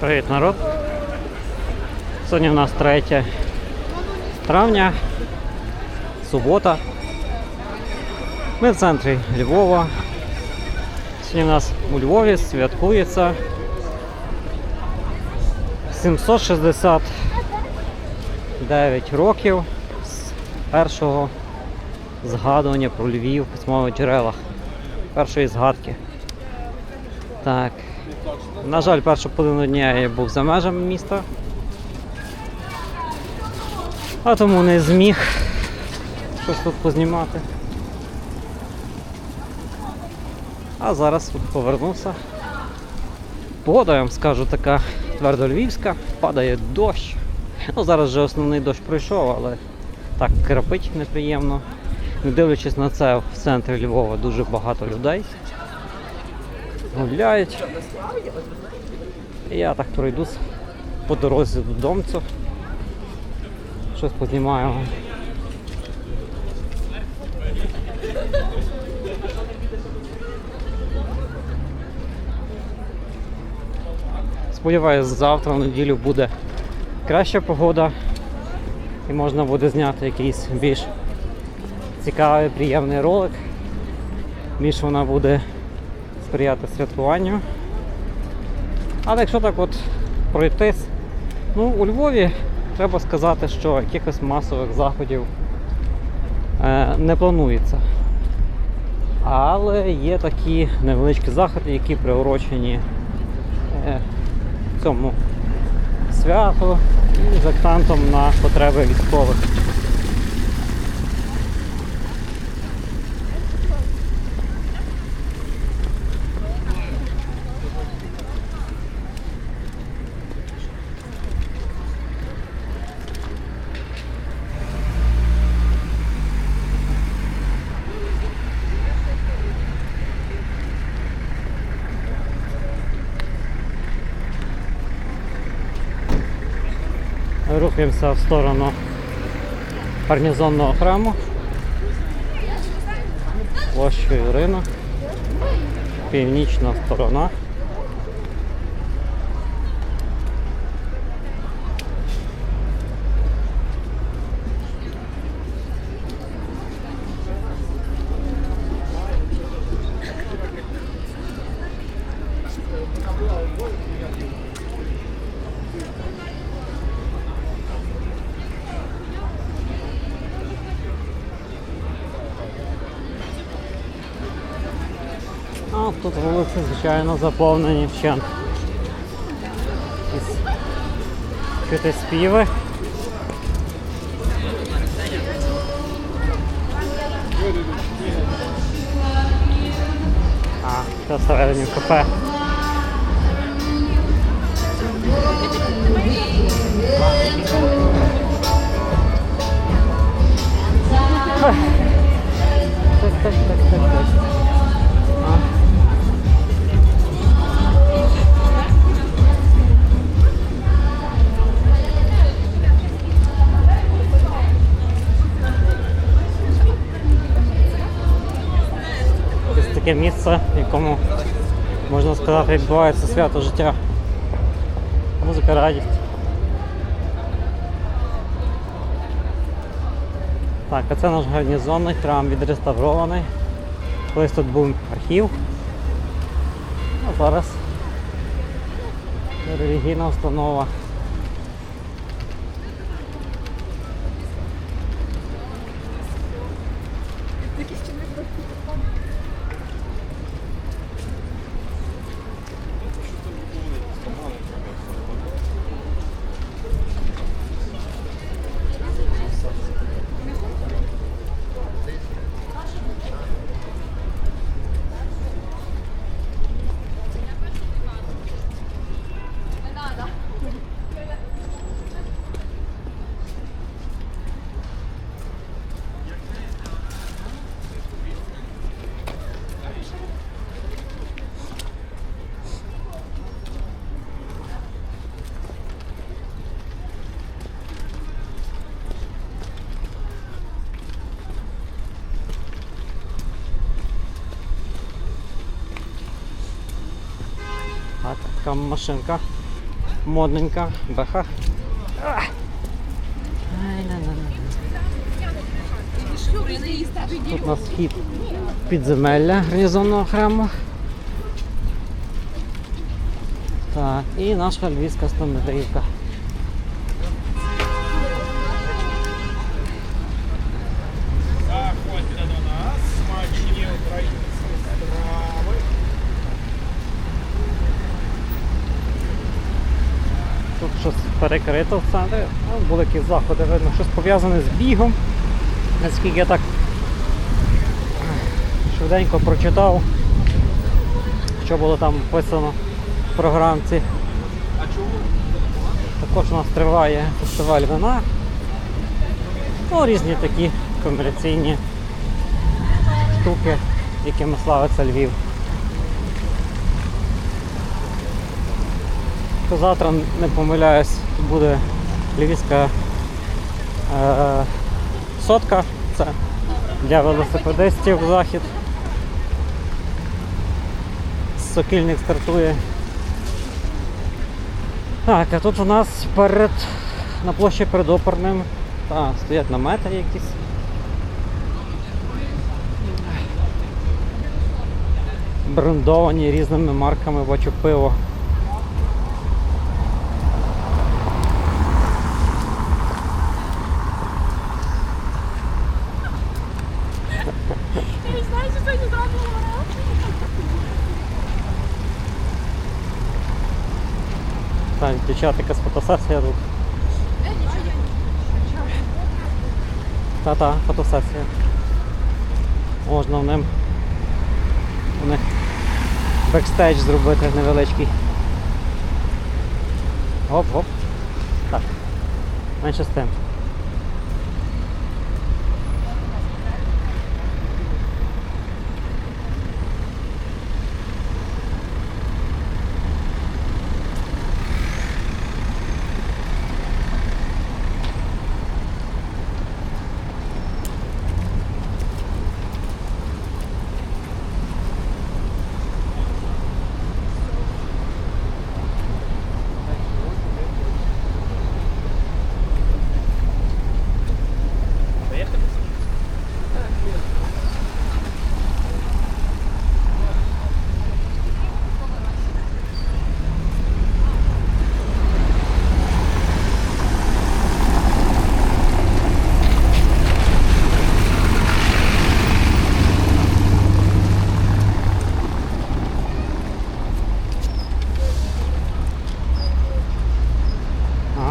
Привіт, народ. Сьогодні у нас 3 травня, субота. Ми в центрі Львова. Сьогодні у нас у Львові святкується 769 років з першого згадування про Львів в письмових джерелах. Першої згадки. Так. На жаль, першу половину дня я був за межами міста. А тому не зміг щось тут познімати. А зараз тут повернувся. Погода, я вам скажу, така твердольвівська, падає дощ. Ну, зараз вже основний дощ пройшов, але так крапить неприємно. Не дивлячись на це, в центрі Львова дуже багато людей. Гуляють. Я так пройдусь по дорозі додому. Щось познімаю. Сподіваюсь, завтра в неділю буде краща погода і можна буде зняти якийсь більш цікавий, приємний ролик. Більш вона буде сприяти святкуванню. Але якщо так от пройтись, ну у Львові треба сказати, що якихось масових заходів е, не планується. Але є такі невеличкі заходи, які приурочені е, цьому святу і з акцентом на потреби військових. Рухаємося в сторону гарнізонного храму. Площею Ірина. Північна сторона. звичайно, заповнені вщент. Якісь Чути співи. А, це всередині кафе. Ах. Так, так, так, так, так. Якому, можна сказати, відбувається свято життя. Музика радість. Так, а це наш гарнізонний храм відреставрований. Колись тут був архів. А зараз релігійна установа. Така машинка модненька, беха. Тут у нас хід підземелля гарнізонного храму. Так, і наша львівська стоматолівка. Тут щось перекрито в центрі. Ну, були якісь заходи, видно, щось пов'язане з бігом. Наскільки я так швиденько прочитав, що було там вписано в програмці. Також у нас триває фестиваль вина. Ну, різні такі комерційні штуки, якими славиться Львів. То завтра, не помиляюсь, буде львівська е, сотка. Це для велосипедистів захід. Сокільник стартує. Так, а тут у нас перед на площі перед оперним та, стоять намети якісь. Брендовані різними марками, бачу пиво. Я не знаю, що сьогодні зробила. Дівчата, якась фотосесія тут. Та-та, фотосесія. Можна в ним у них бекстейдж зробити невеличкий. Гоп-гоп. Так. Менше з тим.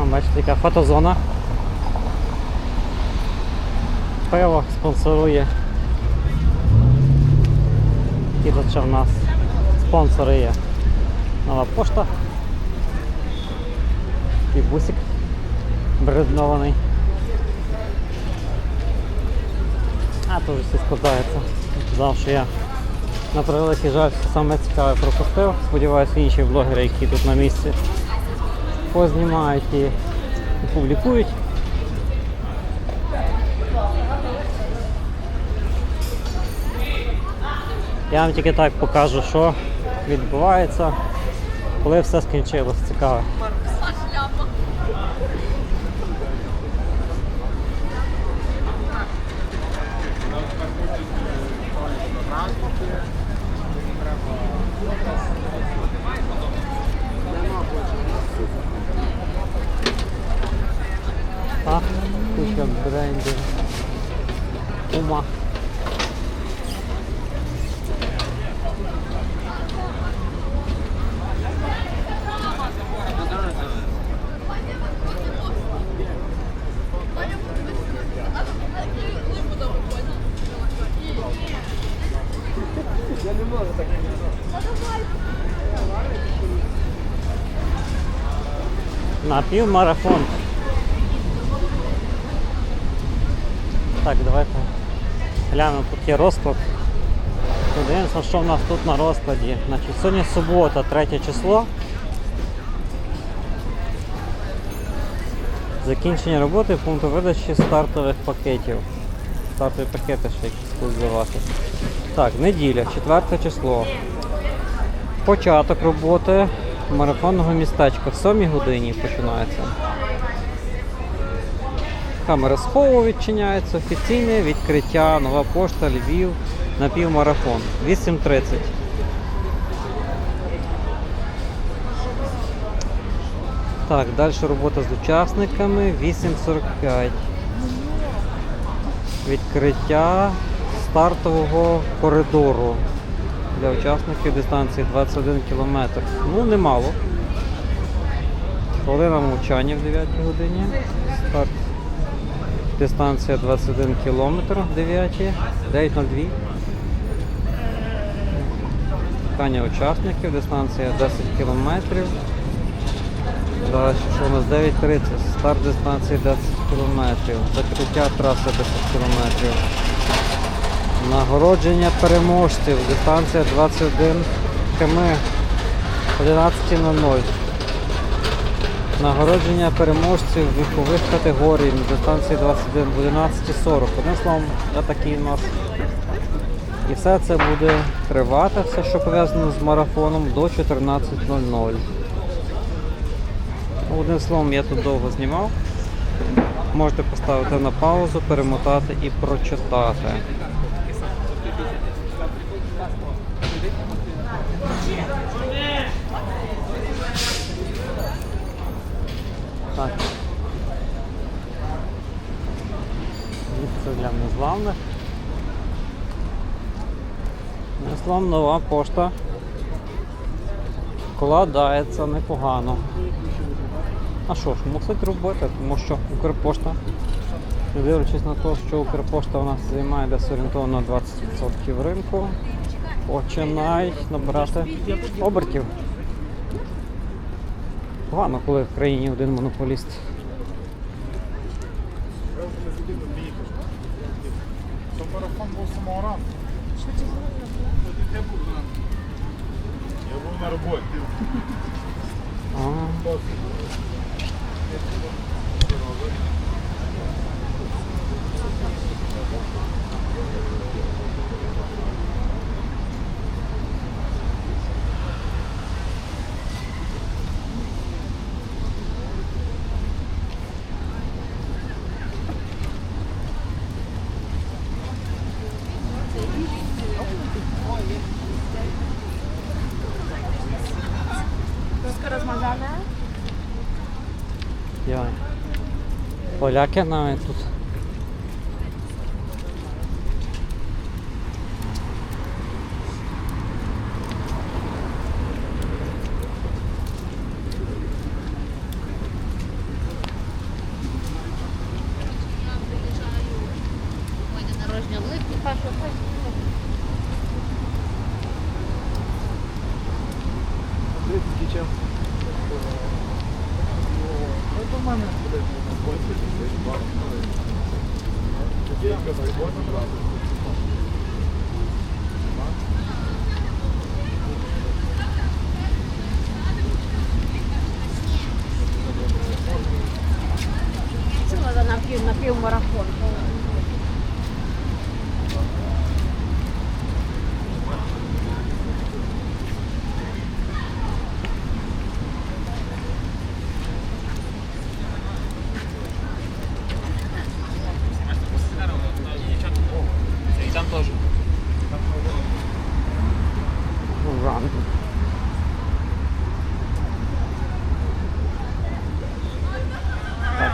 Ага, бачите, яка фотозона. Пиво спонсорує. І в нас спонсори. Нова пошта. І бусик бреднований. А тут все складається. Казав, що я на превеликий жаль саме цікаве пропустив. Сподіваюся, інші блогери, які тут на місці познімають і опублікують. Я вам тільки так покажу, що відбувається, коли все скінчилось. Цікаво. брендів. Ума. Напівмарафон. Так, Давайте глянемо, тут є розклад. Подивимося, що в нас тут на розкладі. Значить, сьогодні субота, 3 число. Закінчення роботи пункту видачі стартових пакетів. Стартові пакети ще якісь тут здавати. Так, неділя, 4 число. Початок роботи марафонного містечка в 7 годині починається. Камера схову відчиняється, офіційне відкриття, нова пошта, Львів, напівмарафон. 8.30. Так, далі робота з учасниками 8.45. Відкриття стартового коридору для учасників дистанції 21 км. Ну, немало. Хвилина мовчання в 9 годині. Старт. Дистанція 21 км 9. 9.02. Чекання учасників, дистанція 10 км. Далі, що у нас 9.30, старт дистанції 10 км, закриття траси 10 км. Нагородження переможців, дистанція 21 км 11.00. Нагородження переможців вікових категорій, дистанції 21 в 11.40. Одним словом, такий у нас. І все це буде тривати, все, що пов'язано з марафоном, до 14.00. Ну, Одним словом, я тут довго знімав. Можете поставити на паузу, перемотати і прочитати. Так. Місце для незламних. Незлам нова пошта. Вкладається непогано. А що ж, мусить робити, тому що Укрпошта, дивлячись на те, що Укрпошта у нас займає десь орієнтовно 20% ринку, починають набирати обертів. Погано, коли в країні один монополіст. Я був. На роботі. Поляки навіть тут. Ой, день народження в липні, першого Це треба на пів,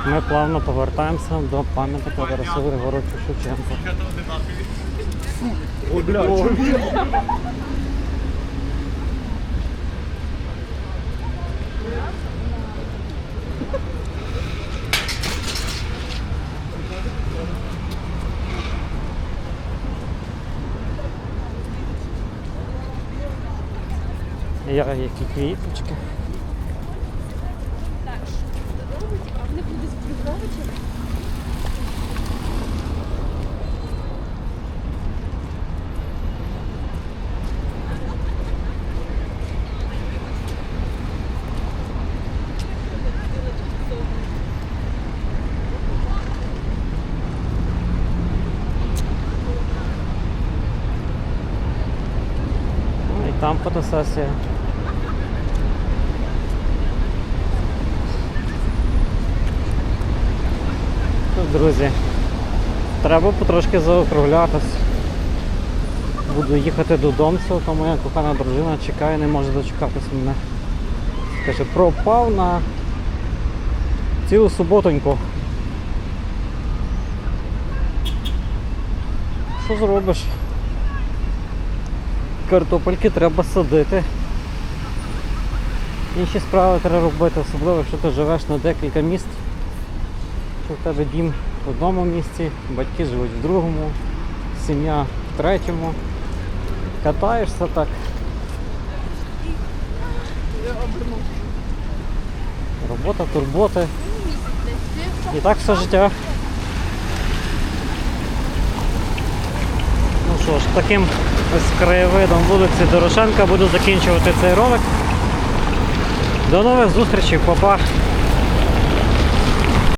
ми плавно повертаємося до пам'ятника Тарасу Григоровичу Шевченку. О, бля, Я які квіточки. фотосесія. Друзі, треба потрошки заокруглятись. Буду їхати додому, то моя кохана дружина чекає, не може дочекатись мене. Каже, пропав на цілу суботоньку. Що зробиш? Картопельки треба садити. Інші справи треба робити, особливо якщо ти живеш на декілька міст. Що в тебе дім в одному місці, батьки живуть в другому, сім'я в третьому. Катаєшся так. Робота, турботи. І так все життя. Ну що ж, таким ось краєвидом вулиці Дорошенка буду закінчувати цей ролик. До нових зустрічей, папа!